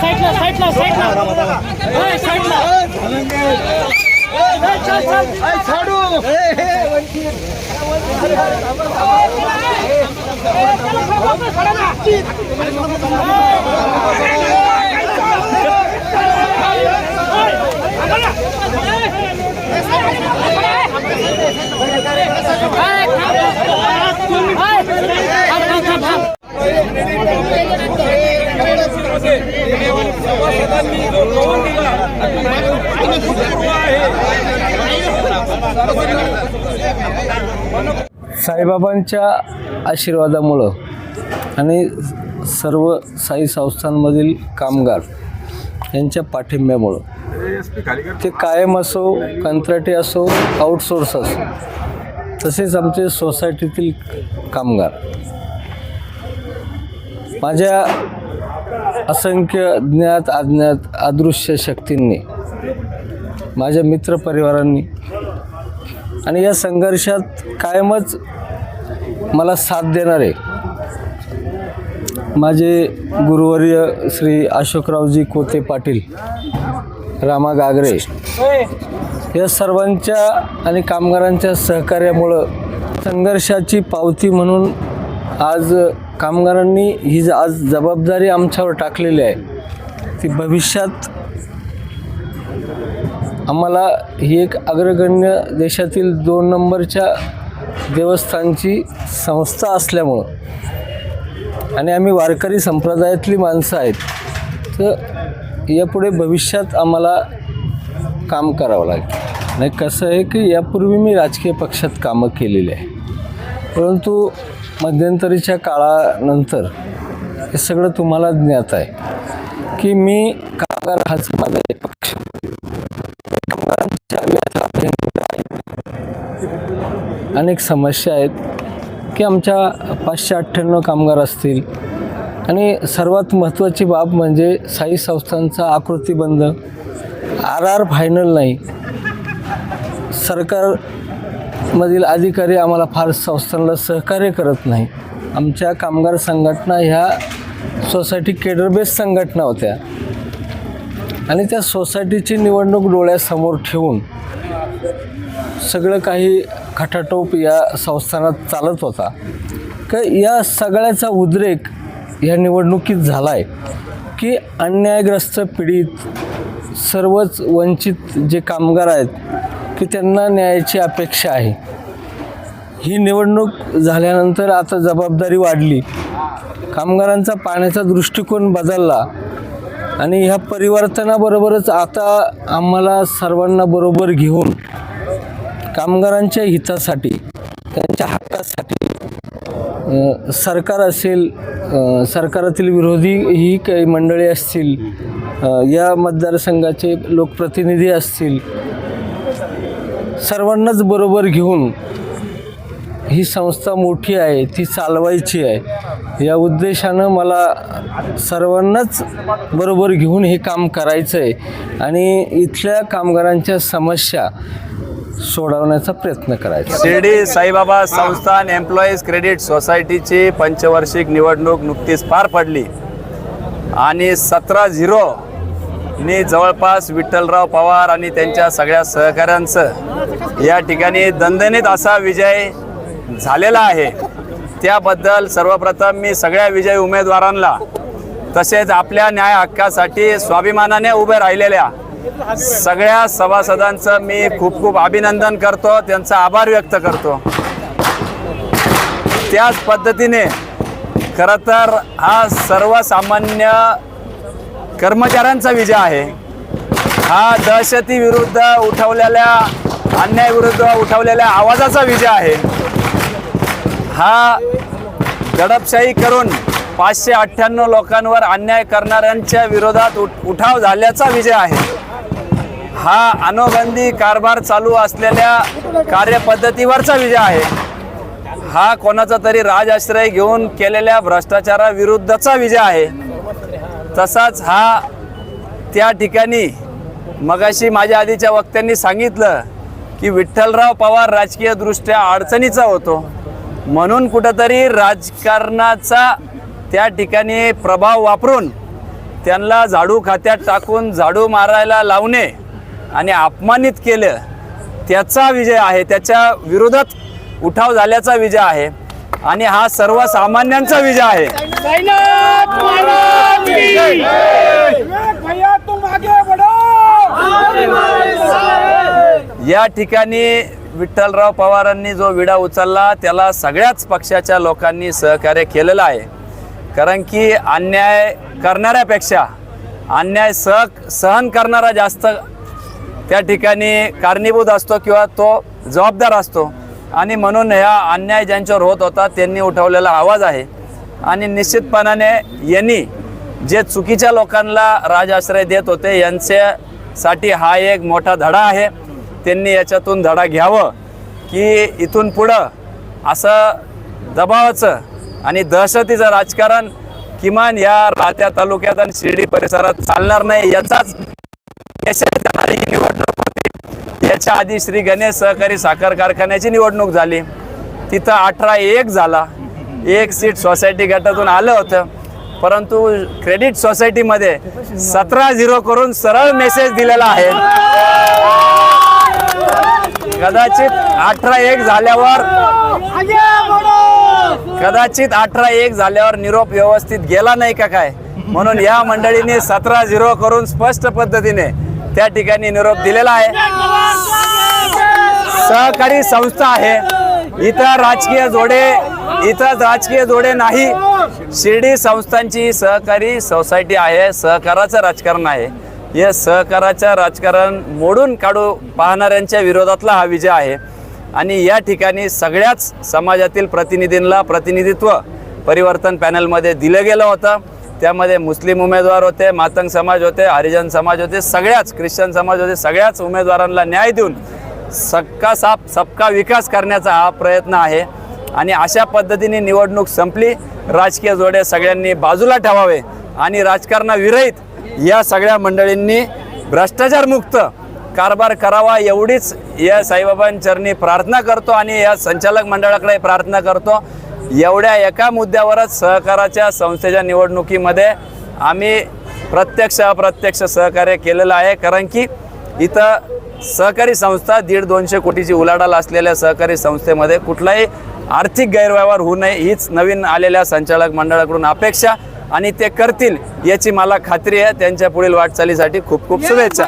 साईडला साईडला साईडला ए, साईडला साईबाबांच्या आशीर्वादामुळं आणि सर्व साई संस्थांमधील कामगार यांच्या पाठिंब्यामुळं ते कायम असो कंत्राटी असो आउटसोर्स असो तसेच आमचे सोसायटीतील कामगार. माझ्या असंख्य ज्ञात अज्ञात अदृश्य शक्तींनी माझ्या मित्रपरिवारांनी आणि या संघर्षात कायमच मला साथ देणारे माझे गुरुवर्य श्री अशोकरावजी कोते पाटील रामा गागरे या सर्वांच्या आणि कामगारांच्या सहकार्यामुळं संघर्षाची पावती म्हणून आज कामगारांनी ही ज- आज जबाबदारी आमच्यावर टाकलेली आहे. ती भविष्यात आम्हाला ही एक अग्रगण्य देशातील दोन नंबरच्या देवस्थानची संस्था असल्यामुळं आणि आम्ही वारकरी संप्रदायातली माणसं आहेत तर यापुढे भविष्यात आम्हाला काम करावं लागेल. नाही कसं आहे की यापूर्वी मी राजकीय पक्षात कामं केलेली आहे. परंतु मध्यंतरीच्या काळानंतर हे सगळं तुम्हाला ज्ञात आहे की मी कामगार हाच अनेक समस्या आहेत की आमच्या पाचशे अठ्ठ्याण्णव कामगार असतील. आणि सर्वात महत्त्वाची बाब म्हणजे साई संस्थांचा आकृतीबंध. आर आर फायनल नाही. सरकारमधील अधिकारी आम्हाला फार संस्थांना सहकार्य करत नाही. आमच्या कामगार संघटना ह्या सोसायटी केडर बेस संघटना होत्या. आणि त्या सोसायटीची निवडणूक डोळ्यासमोर ठेवून सगळं काही खटाटोप या संस्थानात चालत होता. का या सगळ्याचा उद्रेक ह्या निवडणुकीत झाला आहे की अन्यायग्रस्त पीडित सर्वच वंचित जे कामगार आहेत की त्यांना न्यायाची अपेक्षा आहे. ही निवडणूक झाल्यानंतर आता जबाबदारी वाढली. कामगारांचा पाण्याचा दृष्टिकोन बदलला आणि ह्या परिवर्तनाबरोबरच आता आम्हाला सर्वांना बरोबर घेऊन कामगारांच्या हितासाठी त्यांच्या हक्कासाठी सरकार असेल सरकारातील विरोधी ही काही मंडळी असतील या मतदारसंघाचे लोकप्रतिनिधी असतील सर्वांनाच बरोबर घेऊन ही संस्था मोठी आहे ती चालवायची आहे. या उद्देशानं मला सर्वांनाच बरोबर घेऊन हे काम करायचं आहे आणि इथल्या कामगारांच्या समस्या सोडवण्याचा प्रयत्न करायचा. शिर्डी साईबाबा संस्थान एम्प्लॉईज क्रेडिट सोसायटीची पंचवार्षिक निवडणूक नुकतीच पार पडली. आणि सतरा झिरो ने जवळपास विठ्ठलराव पवार आणि त्यांच्या सगळ्या सहकाऱ्यांचं या ठिकाणी दणदणीत असा विजय झालेला आहे. त्याबद्दल सर्वप्रथम मी सगळ्या विजयी उमेदवारांना तसेच आपल्या न्याय हक्कासाठी स्वाभिमानाने उभे राहिलेल्या सगळ्या सभासदांचं मी खूप खूप अभिनंदन करतो त्यांचा आभार व्यक्त करतो. त्याच पद्धतीने खरं तर हा सर्वसामान्य कर्मचाऱ्यांचा विजय आहे. हा दहशतीविरुद्ध उठवलेल्या अन्यायाविरुद्ध उठवलेल्या आवाजाचा विजय आहे. हा दडपशाही करून पाचशे अठ्ठ्याण्णव लोकांवर अन्याय करणाऱ्यांच्या विरोधात उठ उठाव झाल्याचा विजय आहे. हा अनुबंधी कारभार चालू असलेल्या कार्यपद्धतीवरचा विजय आहे. हा कोणाचा तरी राजआश्रय घेऊन केलेल्या भ्रष्टाचाराविरुद्धचा विजय आहे. तसाच हा त्या ठिकाणी मगाशी माझ्या आधीच्या वक्त्यांनी सांगितलं की विठ्ठलराव पवार राजकीयदृष्ट्या अडचणीचा होतो. म्हणून कुठंतरी राजकारणाचा त्या ठिकाणी प्रभाव वापरून त्यांना झाडू खात्यात टाकून झाडू मारायला लावणे आणि अपमानित केलं त्याचा विजय आहे. त्याच्या विरोधात उठाव झाल्याचा विजय आहे. आणि हा सर्वसामान्यांचा विजय आहे. या ठिकाणी विठ्ठलराव पवारांनी जो विडा उचलला त्याला सगळ्याच पक्षाच्या लोकांनी सहकार्य केलेलं आहे. कारण की अन्याय करणाऱ्यापेक्षा अन्याय सह सहन करणारा जास्त त्या ठिकाणी कारणीभूत असतो किंवा तो जबाबदार असतो. आणि म्हणून ह्या अन्याय ज्यांच्यावर होत होता त्यांनी उठवलेला आवाज आहे. आणि निश्चितपणाने यांनी जे चुकीच्या लोकांना राजाश्रय देत होते यांच्यासाठी हा एक मोठा धडा आहे. त्यांनी याच्यातून धडा घ्यावं की इथून पुढं असं दबावाचं आणि दहशतीचं राजकारण किमान या राहत्या तालुक्यात आणि शिर्डी परिसरात चालणार नाही याचाच यशस्वी जाणारी ही निवडणूक होती याच्या आधी श्री गणेश सहकारी साखर कारखान्याची निवडणूक झाली. तिथं अठरा एक झाला. एक सीट सोसायटी गटातून आलं होतं. परंतु क्रेडिट सोसायटीमध्ये सतरा झिरो करून सरळ मेसेज दिलेला आहे. कदाचित अठरा एक झाल्यावर कदाचित अठरा एक झाल्यावर निरोप व्यवस्थित गेला नाही का काय? म्हणून या मंडळीने सतरा झिरो करून स्पष्ट पद्धतीने त्या ठिकाणी निरोप दिलेला आहे. सहकारी संस्था आहे. इथं राजकीय जोडे इथं राजकीय जोडे नाही. शिर्डी संस्थांची सहकारी सोसायटी आहे सहकाराचं राजकारण आहे. हे सहकाराचं राजकारण मोडून काढू पाहणाऱ्यांच्या विरोधातला हा विजय आहे. आणि या ठिकाणी सगळ्याच समाजातील प्रतिनिधींना प्रतिनिधित्व परिवर्तन पॅनलमध्ये दिलं गेलं होतं. त्यामध्ये मुस्लिम उमेदवार होते मातंग समाज होते हरिजन समाज होते सगळ्याच ख्रिश्चन समाज होते सगळ्याच उमेदवारांना न्याय देऊन सबका साप सबका विकास करण्याचा हा प्रयत्न आहे. आणि अशा पद्धतीने निवडणूक संपली. राजकीय जोडे सगळ्यांनी बाजूला ठेवावे आणि राजकारणाविरहित या सगळ्या मंडळींनी भ्रष्टाचारमुक्त कारभार करावा एवढीच या साईबाबांचरणी प्रार्थना करतो आणि या संचालक मंडळाकडे प्रार्थना करतो. एवढ्या एका मुद्द्यावरच सहकाराच्या संस्थेच्या निवडणुकीमध्ये आम्ही प्रत्यक्ष अप्रत्यक्ष सहकार्य केलेलं आहे. कारण की इथं सहकारी संस्था दीड दोनशे कोटीची उलाढाल असलेल्या सहकारी संस्थेमध्ये कुठलाही आर्थिक गैरव्यवहार होऊ नये हीच नवीन आलेल्या संचालक मंडळाकडून अपेक्षा आणि ते करतील याची मला खात्री आहे. त्यांच्या पुढील वाटचालीसाठी खूप खूप शुभेच्छा.